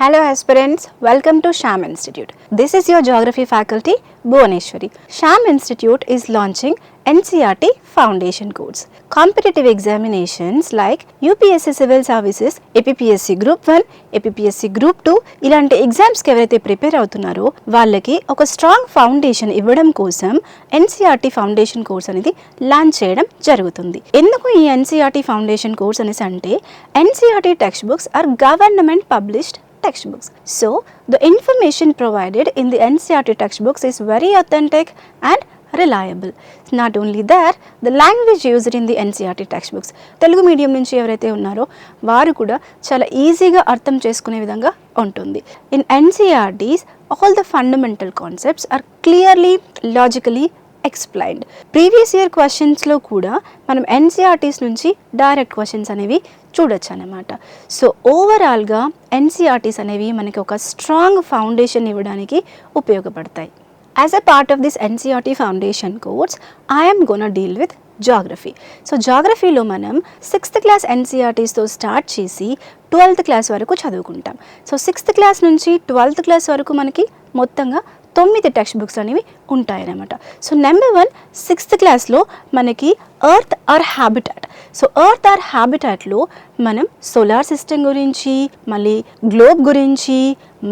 Hello aspirants welcome to Shyam institute this is your geography faculty Bhuvaneswari Shyam institute is launching NCERT foundation course competitive examinations like UPSC civil services APSC group one APSC group two ఇలాంటి ఎగ్జామ్స్కి ఎవరైతే prepare అవుతున్నారో వాళ్ళకి ఒక strong foundation ఇవ్వడం కోసం NCERT foundation course అనేది launch చేయడం జరుగుతుంది. ఎందుకు ఈ ఎన్సీఆర్టీ ఫౌండేషన్ కోర్స్ అనేసి అంటే NCERT text books are government published textbooks. So, the information provided in the NCRT textbooks is very authentic and reliable not only there the language used in the NCERT text books Telugu medium నుంచి ఎవరైతే ఉన్నారో వారు కూడా చాలా ఈజీగా అర్థం చేసుకునే విధంగా ఉంటుంది in NCERTs all the fundamental concepts are clearly logically explained previous year క్వశ్చన్స్లో కూడా మనం ఎన్సీఆర్టీస్ నుంచి డైరెక్ట్ క్వశ్చన్స్ అనేవి చూడొచ్చు అనమాట సో ఓవరాల్గా ఎన్సీఆర్టీస్ అనేవి మనకి ఒక స్ట్రాంగ్ ఫౌండేషన్ ఇవ్వడానికి ఉపయోగపడతాయి. As a part of this NCERT foundation course I'm gonna deal with geography so జాగ్రఫీలో మనం సిక్స్త్ క్లాస్ ఎన్సీఆర్టీస్తో స్టార్ట్ చేసి ట్వెల్త్ క్లాస్ వరకు చదువుకుంటాం. సో సిక్స్త్ క్లాస్ నుంచి ట్వెల్త్ క్లాస్ వరకు మనకి మొత్తంగా తొమ్మిది టెక్స్ట్ బుక్స్ అనేవి ఉంటాయన్నమాట. సో నెంబర్ వన్ సిక్స్త్ క్లాస్లో మనకి earth or habitat so earth or హ్యాబిటాట్లో మనం సోలార్ సిస్టమ్ గురించి మళ్ళీ గ్లోబ్ గురించి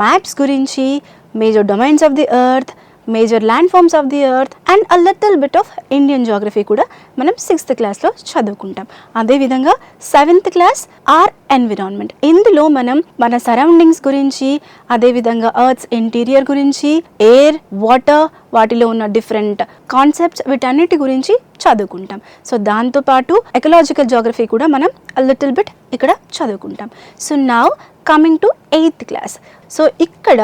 మ్యాప్స్ గురించి major domains of the earth major land forms of the earth and a little bit of Indian geography కూడా మనం sixth క్లాస్లో చదువుకుంటాం. అదేవిధంగా సెవెంత్ క్లాస్ ఆర్ ఎన్విరాన్మెంట్ ఇందులో మనం మన సరౌండింగ్స్ గురించి అదేవిధంగా ఎర్త్స్ ఇంటీరియర్ గురించి ఎయిర్ వాటర్ వాటిలో ఉన్న డిఫరెంట్ కాన్సెప్ట్స్ వీటన్నిటి గురించి చదువుకుంటాం. సో దాంతోపాటు ఎకలాజికల్ జాగ్రఫీ కూడా మనం లిటిల్ బిట్ ఇక్కడ చదువుకుంటాం. So now coming to eighth class so ఇక్కడ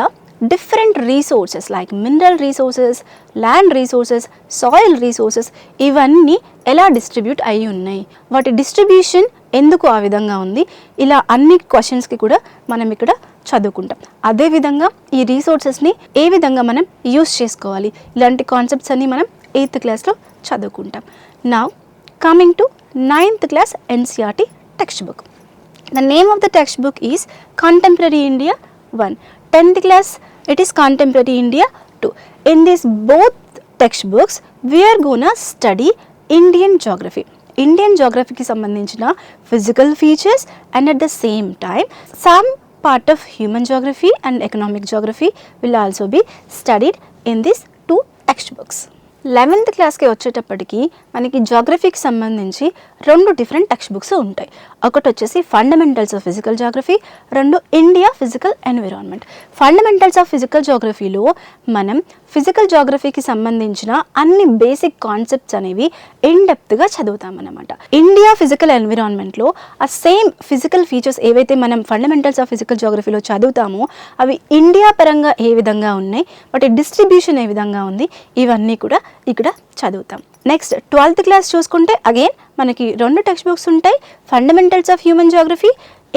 different resources like mineral resources land resources soil resources ఇవన్నీ ఎలా డిస్ట్రిబ్యూట్ అయి ఉన్నాయి? వాటి డిస్ట్రిబ్యూషన్ ఎందుకు ఆ విధంగా ఉంది? ఇలా అన్ని క్వశ్చన్స్కి కూడా మనం ఇక్కడ చదువుకుంటాం. అదేవిధంగా ఈ రీసోర్సెస్ని ఏ విధంగా మనం యూస్ చేసుకోవాలి? ఇలాంటి కాన్సెప్ట్స్ అన్నీ మనం ఎయిత్ క్లాస్లో చదువుకుంటాం. Now coming to ninth class NCERT text book the name of the text book is contemporary India one tenth class it is contemporary india too. in this both textbooks we are gonna study indian geography Indian జోగ్రఫీకి సంబంధించిన physical features and at the same time some part of human geography and economic geography will also be studied in this two text books eleventh క్లాస్కి వచ్చేటప్పటికి మనకి జోగ్రఫీకి సంబంధించి రెండు different text books ఉంటాయి. ఒకటి వచ్చేసి fundamentals of physical geography రెండు India physical environment fundamentals of physical జాగ్రఫీలో మనం ఫిజికల్ జాగ్రఫీకి సంబంధించిన అన్ని బేసిక్ కాన్సెప్ట్స్ అనేవి ఇన్ డెప్త్గా చదువుతామన్నమాట ఇండియా ఫిజికల్ ఎన్విరాన్మెంట్లో ఆ సేమ్ ఫిజికల్ ఫీచర్స్ ఏవైతే మనం ఫండమెంటల్స్ ఆఫ్ ఫిజికల్ జాగ్రఫీలో చదువుతామో అవి ఇండియా పరంగా ఏ విధంగా ఉన్నాయి వాటి డిస్ట్రిబ్యూషన్ ఏ విధంగా ఉంది ఇవన్నీ కూడా ఇక్కడ చదువుతాం. నెక్స్ట్ ట్వెల్త్ క్లాస్ చూసుకుంటే అగైన్ మనకి రెండు టెక్స్ట్ బుక్స్ ఉంటాయి. Fundamentals of human geography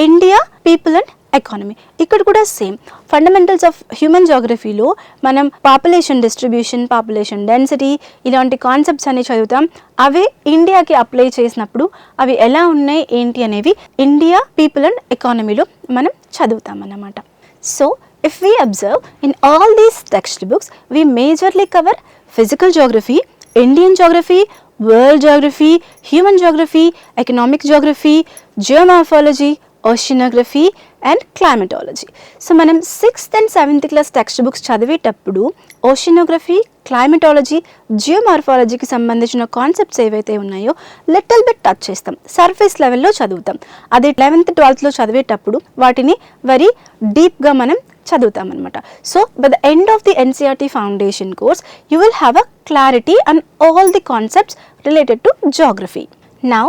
India people and economy ఇక్కడ కూడా సేమ్ ఫండమెంటల్స్ ఆఫ్ హ్యూమన్ జాగ్రఫీలో మనం పాపులేషన్ డిస్ట్రిబ్యూషన్ పాపులేషన్ డెన్సిటీ ఇలాంటి కాన్సెప్ట్స్ అనేవి చదువుతాం. అవే ఇండియాకి అప్లై చేసినప్పుడు అవి ఎలా ఉన్నాయి ఏంటి అనేవి ఇండియా పీపుల్ అండ్ ఎకానమీలో మనం చదువుతాం అన్నమాట. So if we observe in all these text books we majorly cover physical geography Indian geography world geography, human geography, economic geography, geomorphology, oceanography and climatology so మనం sixth and seventh class text books చదివేటప్పుడు oceanography climatology జియోమార్ఫాలజీకి సంబంధించిన concepts ఏవైతే ఉన్నాయో little bit touch చేస్తాం. Surface లెవెల్లో చదువుతాం. అదే లెవెన్త్ ట్వెల్త్లో చదివేటప్పుడు వాటిని వెరీ డీప్గా మనం చదువుతామన్నమాట so by the end of the NCERT foundation course you will have a clarity and all the concepts related to geography now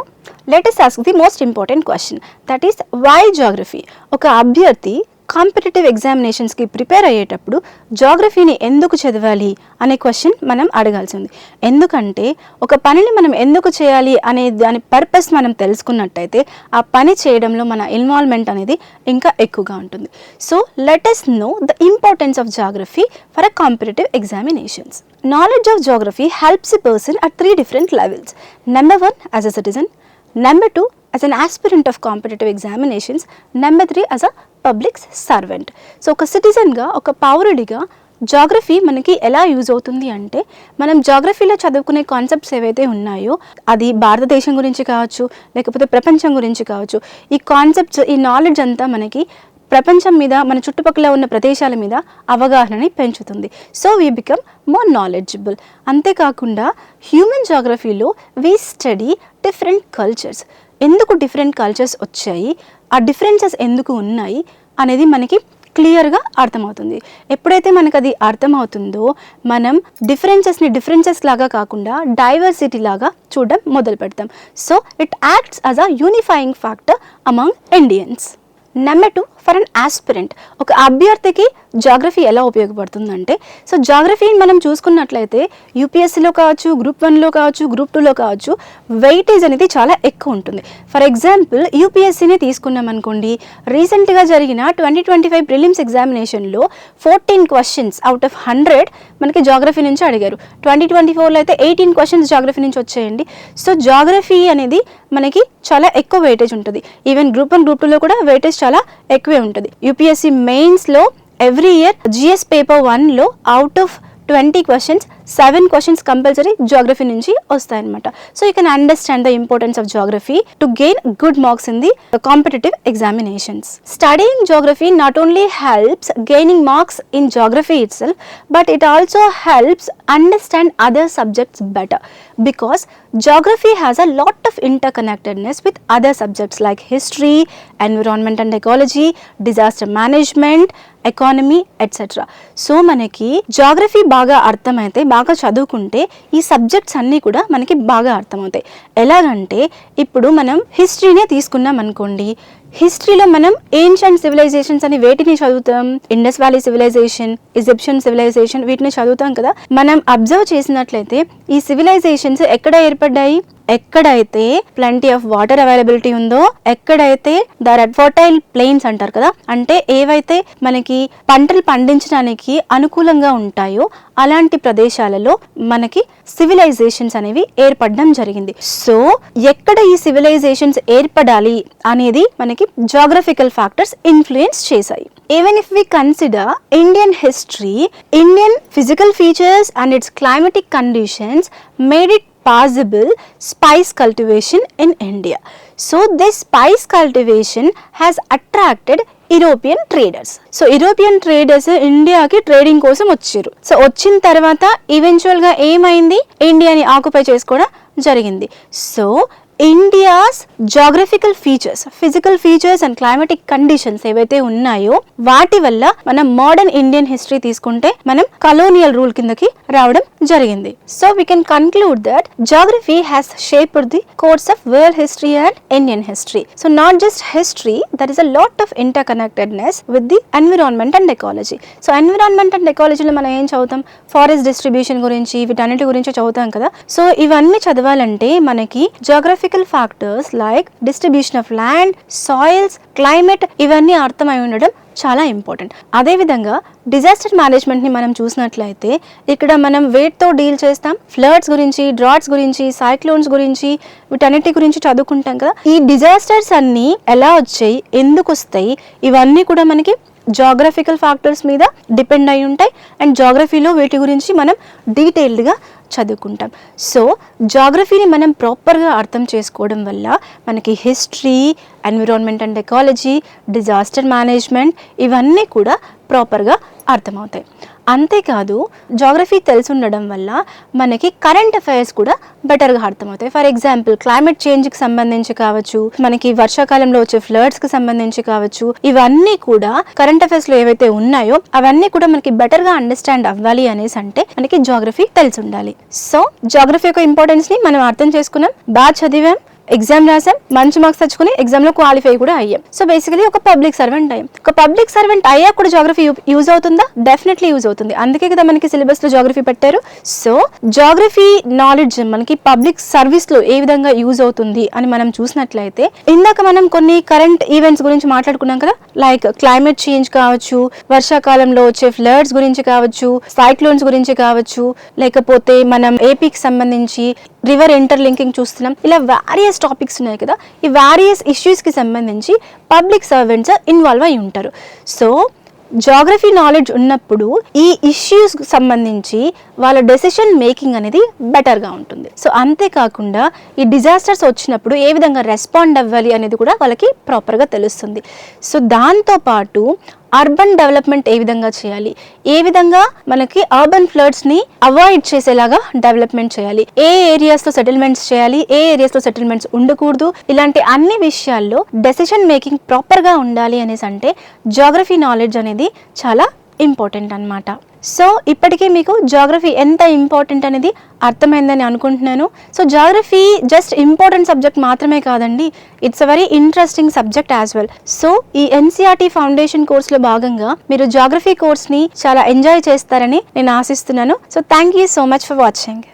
let ask the most important question that is why geography ఒక అభ్యర్థి competitive ఎగ్జామినేషన్స్కి prepare అయ్యేటప్పుడు జాగ్రఫీని ఎందుకు చదవాలి అనే question మనం అడగాల్సి ఉంది ఎందుకంటే ఒక పనిని మనం ఎందుకు చేయాలి అనే దాని పర్పస్ మనం తెలుసుకున్నట్టయితే ఆ పని చేయడంలో మన ఇన్వాల్వ్మెంట్ అనేది ఇంకా ఎక్కువగా ఉంటుంది. So let's know the importance of geography for a competitive examinations knowledge of geography helps a person at three different levels number one as a citizen number two as an aspirant of competitive examinations number three as a public servant so ఒక సిటిజన్గా ఒక పౌరుడిగా geography మనకి ఎలా use అవుతుంది అంటే మనం జాగ్రఫీలో చదువుకునే కాన్సెప్ట్స్ ఏవైతే ఉన్నాయో అది భారతదేశం గురించి కావచ్చు లేకపోతే ప్రపంచం గురించి కావచ్చు ఈ కాన్సెప్ట్స్ ఈ నాలెడ్జ్ అంతా మనకి ప్రపంచం మీద మన చుట్టుపక్కల ఉన్న ప్రదేశాల మీద అవగాహనని పెంచుతుంది. So we become more knowledgeable అంతేకాకుండా హ్యూమన్ జాగ్రఫీలో వీ స్టడీ డిఫరెంట్ కల్చర్స్ ఎందుకు డిఫరెంట్ కల్చర్స్ వచ్చాయి? ఆ డిఫరెన్సెస్ ఎందుకు ఉన్నాయి? అనేది మనకి క్లియర్గా అర్థమవుతుంది. ఎప్పుడైతే మనకు అది అర్థమవుతుందో మనం డిఫరెన్సెస్ని డిఫరెన్సెస్ లాగా కాకుండా డైవర్సిటీ లాగా చూడడం మొదలు పెడతాం so it acts as a unifying factor among Indians number two for an aspirant ఒక అభ్యర్థికి జాగ్రఫీ ఎలా ఉపయోగపడుతుందంటే సో జాగ్రఫీని మనం చూసుకున్నట్లయితే యూపీఎస్సీలో కావచ్చు గ్రూప్ వన్లో కావచ్చు గ్రూప్ టూలో కావచ్చు వెయిటేజ్ అనేది చాలా ఎక్కువ ఉంటుంది. ఫర్ ఎగ్జాంపుల్ యూపీఎస్సీని తీసుకున్నాం అనుకోండి రీసెంట్గా జరిగిన ట్వంటీ ట్వంటీ ఫైవ్ ప్రిలిమ్స్ ఎగ్జామినేషన్లో fourteen questions out of hundred మనకి జాగ్రఫీ నుంచి అడిగారు. ట్వంటీ ట్వంటీ ఫోర్లో అయితే ఎయిటీన్ క్వశ్చన్స్ జాగ్రఫీ నుంచి వచ్చాయండి. సో జాగ్రఫీ అనేది మనకి చాలా ఎక్కువ వెయిటేజ్ ఉంటుంది. ఈవెన్ గ్రూప్ వన్ గ్రూప్ టూలో కూడా వెయిటేజ్ చాలా ఎక్కువే ఉంటుంది. యూపీఎస్సీ మెయిన్స్లో ఎవ్రీ ఇయర్ జిఎస్ పేపర్ వన్లో out of twenty questions seven questions compulsory geography నుంచి వస్తాయన్నమాట. So you can understand the importance of geography to gain good marks in the competitive examinations studying geography not only helps gaining marks in geography itself but it also helps understand other subjects better because geography has a lot interconnectedness with other subjects like history, environment and ecology, disaster management, economy etcetera so మనకి geography బాగా అర్థమైతే బాగా చదువుకుంటే ఈ subjects అన్నీ కూడా మనకి బాగా అర్థమవుతాయి ఎలాగంటే ఇప్పుడు మనం హిస్టరీనే తీసుకున్నాం అనుకోండి హిస్టరీలో మనం ఏన్షియంట్ సివిలైజేషన్స్ అని వేటిని చదువుతాం? Indus valley civilisation Egyptian civilisation వీటిని చదువుతాం కదా? మనం అబ్జర్వ్ చేసినట్లయితే ఈ సివిలైజేషన్స్ ఎక్కడ ఏర్పడ్డాయి? ఎక్కడైతే ప్లంటీ ఆఫ్ వాటర్ అవైలబిలిటీ ఉందో ఎక్కడైతే దర్ ఫర్టైల్ ప్లేన్స్ అంటారు కదా? అంటే ఏవైతే మనకి పంటలు పండించడానికి అనుకూలంగా ఉంటాయో అలాంటి ప్రదేశాలలో మనకి సివిలైజేషన్స్ అనేవి ఏర్పడడం జరిగింది సో ఎక్కడ ఈ సివిలైజేషన్స్ ఏర్పడాలి అనేది మనకి జాగ్రఫికల్ ఫ్యాక్టర్స్ ఇన్ఫ్లుయెన్స్ చేశాయి even if we consider Indian history Indian physical features and its climatic conditions made it possible spice cultivation in India. So this spice cultivation has attracted European traders so European traders ఇండియాకి trading కోసం వచ్చారు. So వచ్చిన తర్వాత ఈవెన్చువల్గా ఏమైంది? ఇండియాని occupy చేసుకోవడం జరిగింది. So India's geographical features physical features and climatic conditions ఏవైతే ఉన్నాయో వాటి వల్ల మనం మోడర్న్ ఇండియన్ హిస్టరీ తీసుకుంటే మనం కలోనియల్ రూల్ కిందకి రావడం జరిగింది. So we can conclude that geography has shaped the course of world history and Indian history so not just history that is a lot of interconnectedness with the environment and ecology so environment and ఎకాలజీలో మనం ఏం చదువుతాం? Forest distribution గురించి వీటన్నిటి గురించి చదువుతాం కదా? So ఇవన్నీ చదవాలంటే మనకి geographical factors like distribution of land soils climate ఇవన్నీ అర్థమై ఉండడం చాలా ఇంపార్టెంట్ అదేవిధంగా డిజాస్టర్ మేనేజ్మెంట్ని మనం చూసినట్లయితే ఇక్కడ మనం వేట్తో డీల్ చేస్తాం. ఫ్లడ్స్ గురించి డ్రాట్స్ గురించి సైక్లోన్స్ గురించి వీటన్నిటి గురించి చదువుకుంటాం కదా. ఈ డిజాస్టర్స్ అన్నీ ఎలా వచ్చాయి? ఎందుకు వస్తాయి? ఇవన్నీ కూడా మనకి జాగ్రఫికల్ ఫ్యాక్టర్స్ మీద డిపెండ్ అయి ఉంటాయి. అండ్ జాగ్రఫీలో వీటి గురించి మనం డీటెయిల్డ్గా చదువుకుంటాం. సో జాగ్రఫీని మనం ప్రాపర్గా అర్థం చేసుకోవడం వల్ల మనకి history environment and ecology disaster management ఇవన్నీ కూడా ప్రాపర్గా అర్థమవుతాయి. అంతేకాదు జాగ్రఫీ తెలిసి ఉండడం వల్ల మనకి కరెంట్ అఫైర్స్ కూడా బెటర్గా అర్థమవుతాయి. ఫర్ ఎగ్జాంపుల్ క్లైమేట్ చేంజ్కి సంబంధించి కావచ్చు మనకి వర్షాకాలంలో వచ్చే ఫ్లడ్స్కి సంబంధించి కావచ్చు ఇవన్నీ కూడా కరెంట్ అఫైర్స్లో ఏవైతే ఉన్నాయో అవన్నీ కూడా మనకి బెటర్గా అండర్స్టాండ్ అవ్వాలి అనేసి అంటే మనకి జాగ్రఫీ తెలిసి ఉండాలి సో జాగ్రఫీ యొక్క ఇంపార్టెన్స్ని మనం అర్థం చేసుకున్నాం. బాగా చదివాం. ఎగ్జామ్ రాసాం మంచి మార్క్స్ తెచ్చుకుని ఎగ్జామ్లో క్వాలిఫై కూడా అయ్యాం. సో బేసికలీ ఒక పబ్లిక్ సర్వెంట్ అయ్యాం. ఒక పబ్లిక్ సర్వెంట్ అయ్యా కూడా జాగ్రఫీ యూజ్ అవుతుందా? డెఫినెట్లీ యూజ్ అవుతుంది. అందుకే కదా మనకి సిలబస్లో జాగ్రఫీ పెట్టారు. సో జాగ్రఫీ నాలెడ్జ్ మనకి పబ్లిక్ సర్వీస్లో ఏ విధంగా యూజ్ అవుతుంది అని మనం చూసినట్లయితే ఇందాక మనం కొన్ని కరెంట్ ఈవెంట్స్ గురించి మాట్లాడుకున్నాం కదా లైక్ క్లైమేట్ చేంజ్ కావచ్చు వర్షాకాలంలో వచ్చే ఫ్లడ్స్ గురించి కావచ్చు సైక్లోన్స్ గురించి కావచ్చు లేకపోతే మనం ఏపీకి సంబంధించి రివర్ ఇంటర్ లింకింగ్ చూస్తున్నాం. ఇలా వేరియస్ వేరియస్ టాపిక్స్ ఉన్నాయి కదా ఈ వేరియస్ ఇష్యూస్కి సంబంధించి పబ్లిక్ సర్వెంట్స్ ఇన్వాల్వ్ అయి ఉంటారు. సో జాగ్రఫీ నాలెడ్జ్ ఉన్నప్పుడు ఈ ఇష్యూస్ సంబంధించి వాళ్ళ డెసిషన్ మేకింగ్ అనేది బెటర్గా ఉంటుంది. సో అంతేకాకుండా ఈ డిజాస్టర్స్ వచ్చినప్పుడు ఏ విధంగా రెస్పాండ్ అవ్వాలి అనేది కూడా వాళ్ళకి ప్రాపర్గా తెలుస్తుంది. సో దాంతోపాటు అర్బన్ డెవలప్మెంట్ ఏ విధంగా చేయాలి? ఏ విధంగా మనకి అర్బన్ ఫ్లడ్స్ని అవాయిడ్ చేసేలాగా డెవలప్మెంట్ చేయాలి? ఏ ఏరియాస్లో సెటిల్మెంట్స్ చేయాలి? ఏ ఏరియాస్లో సెటిల్మెంట్స్ ఉండకూడదు? ఇలాంటి అన్ని విషయాల్లో డెసిషన్ మేకింగ్ ప్రాపర్గా ఉండాలి అనేసి అంటే జాగ్రఫీ నాలెడ్జ్ అనేది చాలా ఇంపార్టెంట్ అన్నమాట. సో ఇప్పటికే మీకు జాగ్రఫీ ఎంత ఇంపార్టెంట్ అనేది అర్థమైందని అనుకుంటున్నాను. So geography just important subject మాత్రమే కాదండి it's a very interesting subject as well so ఈ ఎన్సీఆర్టీ ఫౌండేషన్ కోర్సులో భాగంగా మీరు జాగ్రఫీ కోర్స్ని చాలా ఎంజాయ్ చేస్తారని నేను ఆశిస్తున్నాను. So thank you so much for watching